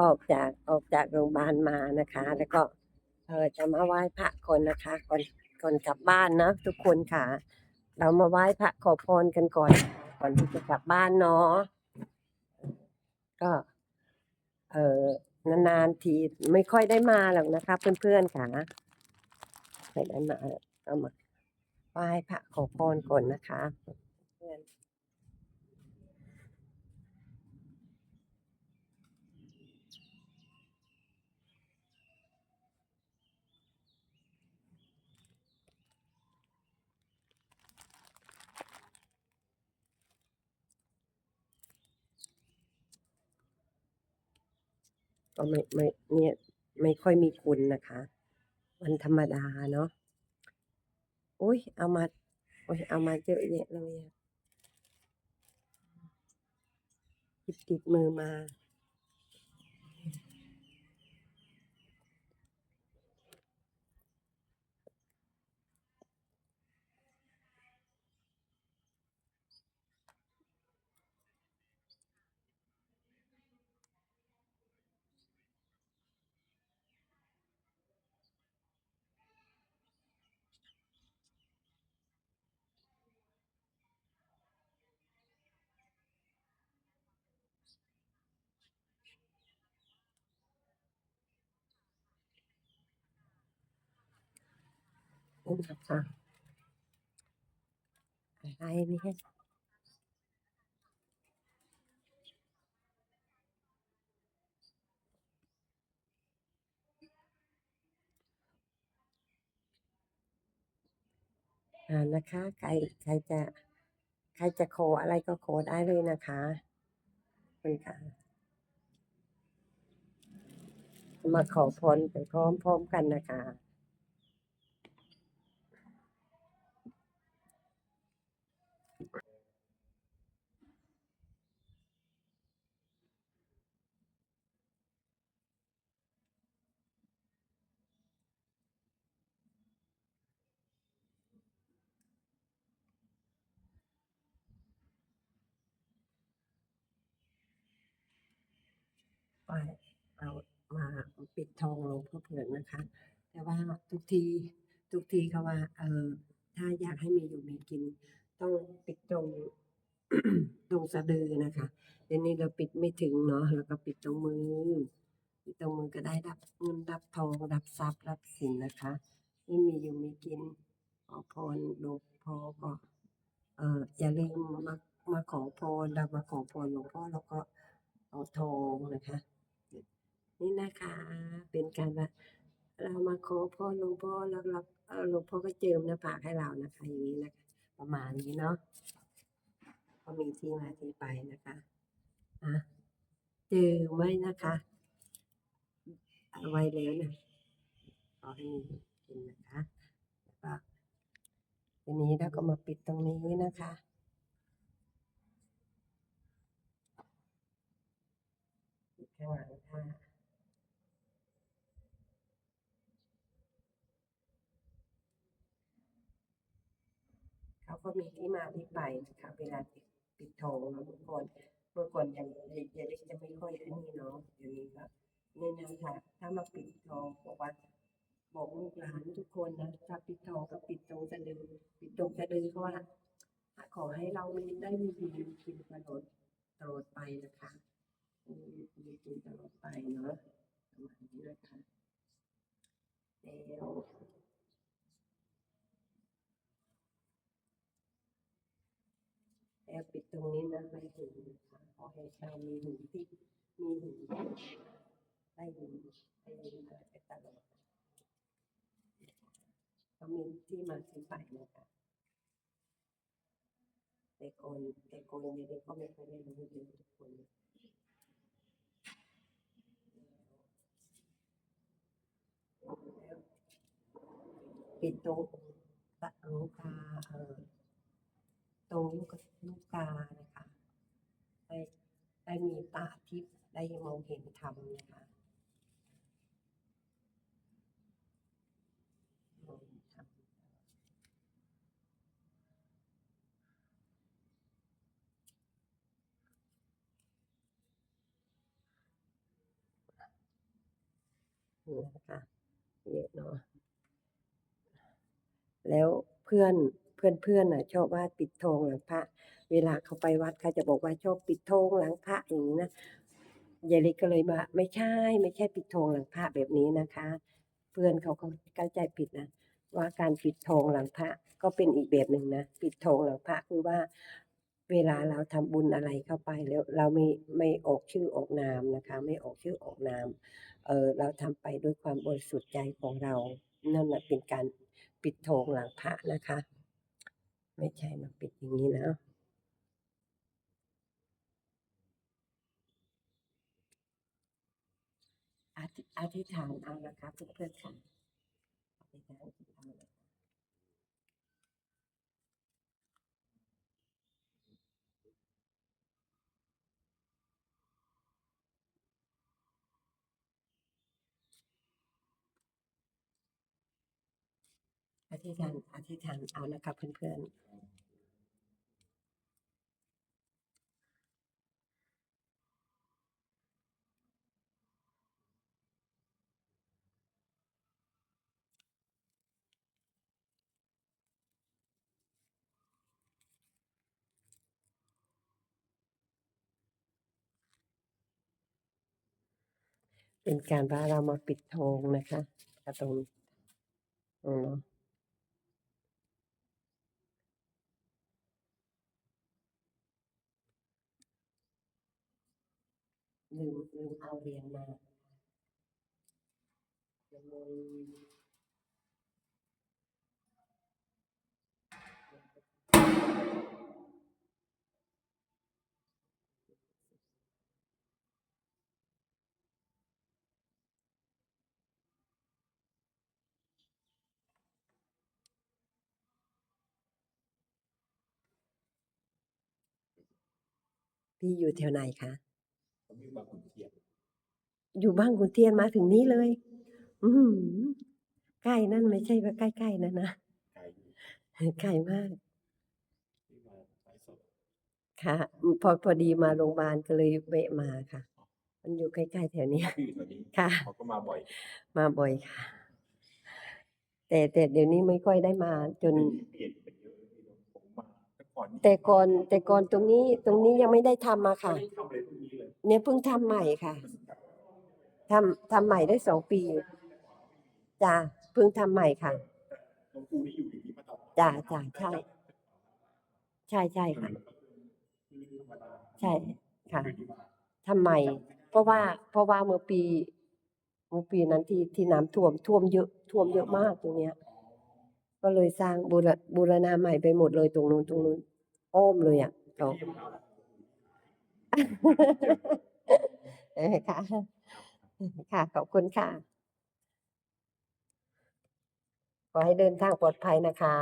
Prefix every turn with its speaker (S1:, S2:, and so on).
S1: ออกจากออกจากโรงพยาบาลมานะคะ แล้วก็เออจะมาไหว้พระก่อนนะคะก่อนก่อนกลับบ้านนะทุกคนค่ะ เรามาไหว้พระขอพรกันก่อน ก่อนที่จะกลับบ้านเนาะก็ เออนานๆทีไม่ค่อยได้มาหรอกนะคะ เพื่อนๆค่ะไม่ได้มาก็มาไหว้พระขอพรก่อนนะคะ ก็ไม่ไม่เนี่ยไม่ค่อยมีคุณนะคะ วันธรรมดาเนาะโอ้ยเอามาโอ้ยเอามาเยอะแยะเลยอะหยิบติดมือมา นะคะอะไรนี่อ่านะคะ ใครใครจะใครจะขออะไรก็ขอได้เลยนะคะคุณค่ะ มาขอพรไปพร้อมๆกันนะคะ ไปเอามาปิดทองลงพ่อเผือกนะคะ แต่ว่าทุกทีทุกทีเขาว่า เออถ้าอยากให้มีอยู่มีกิน ต้องปิดตรงตรงสะดือนะคะเดี๋ยวนี้เราปิดไม่ถึงเนาะแล้วก็ปิดตรงมือปิดตรงมือก็ได้รับเงินรับทองรับทรัพย์รับสินนะคะไม่มีอยู่มีกินขอพรหลวงพ่อก็ เอออย่าลืมมามาขอพรเรามาขอพรหลวงพ่อแล้วก็เอาทองนะคะ นี่นะคะ เป็นการว่าเรามาขอพรหลวงพ่อแล้วเราหลวงพ่อก็เจิมหน้าผากให้เรานะคะ อย่างนี้นะคะ ประมาณนี้เนาะก็มีที่มาที่ไปนะคะอะเจอไว้นะคะเอาไว้แล้วนะขอให้มีกินนะคะแล้วก็ทีนี้เราก็มาปิดตรงนี้นะคะปิดข้างหลังค่ะ เขา ก็มีที่มาที่ไปนะคะเวลาปิดปิดทองเนาะทุกคนเมื่อก่อนยังเด็กเด็กจะไม่ค่อยอันนี้เนาะเดี๋ยวนี้ก็นี่นะคะถ้ามาปิดทองบอกว่าบอกลูกหลานทุกคนนะถ้าปิดทองก็ปิดตรงสะดือปิดตรงสะดือเพราะว่าขอให้เรามีได้มีดีมีกินตลอดตลอดไปนะคะมีมีกินตลอดไปเนาะประมาณนี้นะคะแล้ว แล้วปิดตรงนี้นะไม่ถึงนะคะขอให้เรามีหูที่มีหูได้ยินได้ยินอะไรไปตลอดก็มีที่มาที่ไปนะคะแต่ก่อนแต่ก่อนเด็กก็ไม่เคอยได้รู้เยอะทุกคนปิดตรงตะลูกกาเออ ตรงลูกลูกกานะคะได้ได้มีตาทิพย์ได้มองเห็นธรรมนะคะเห็นธรรมนี่นะคะเยอะเนาะแล้วเพื่อน เพื่อนเพื่อนอะชอบว่าปิดทองหลังพระ เวลาเขาไปวัดเขาจะบอกว่าชอบปิดทองหลังพระอย่างนี้นะยายเล็กก็เลยมาไม่ใช่ไม่ใช่ปิดทองหลังพระแบบนี้นะคะ เพื่อนเขาก็เข้าใจผิดนะว่าการปิดทองหลังพระก็เป็นอีกแบบหนึ่งนะปิดทองหลังพระคือว่าเวลาเราทำบุญอะไรเข้าไปแล้วเราไม่ไม่ออกชื่อออกนามนะคะ ไม่ออกชื่อออกนามเออเราทำไปด้วยความบริสุทธิ์ใจของเรานั่นแหละเป็นการปิดทองหลังพระนะคะ ไม่ใช่มาปิดอย่างนี้นะอธิอธิษฐานเอานะคะเพื่อนๆค่ะอธิษฐาน อธิษฐานอธิษฐานเอานะคะเพื่อนเป็นการว่าเรามาปิดทองนะคะอะตรงนี้ตรงเนาะ ลืมลืมเอาเหรียญมาเดี๋ยวมันพี่อยู่แถวไหนคะ
S2: อยู่บางขุนเทียน
S1: อยู่บ้านคุณเทียนมาถึงนี้เลย อือหือใกล้นั่นไม่ใช่ว่าใกล้ๆนะนะ
S2: ไกลอยู่
S1: ไกลมาก
S2: ที่มาไลฟ์สด
S1: ค่ะอืมพอพอดีมาโรงพยาบาลก็เลยแวะมาค่ะ มันอยู่ใกล้ๆแถวเนี้ย
S2: พี่อยู่แถวนี้
S1: ค่ะ
S2: เขาก็มาบ่อย
S1: มาบ่อยค่ะ แต่แต่เดี๋ยวนี้ไม่ค่อยได้มา จน
S2: เปลี่ยนไปเยอะเลยพี่น้องผมมาแต่ก่อนนี่
S1: แต่ก่อนแต่ก่อนตรงนี้ตรงนี้ยังไม่ได้ทำมาค่ะ
S2: ไม่ได้ทำอะไรพวกนี้เลย
S1: เนี่ยเพิ่งทำใหม่ค่ะทำทำใหม่ได้สองปีจ้าเพิ่งทำใหม่ค่ะ
S2: หลวงปู่นี่อยู่อย่างนี้มาตลอด
S1: จ้ะจ้ะใช่ใช่ใช่ค่ะ
S2: คือธรรมดา
S1: ใช่ค่ะ
S2: อยู่ที่มา
S1: ทำใหม่เพราะว่าเพราะว่าเมื่อปีเมื่อปีนั้นที่ที่น้ำท่วมท่วมเยอะท่วมเยอะมากตรงเนี้ย ก็เลยสร้างบูรบูรณาใหม่ไปหมดเลยตรงนู้นตรงนู้นอ้อมเลยอะต่อ
S2: ที่มา
S1: เออค่ะ ค่ะ ขอบคุณค่ะ ขอให้เดินทางปลอดภัยนะคะ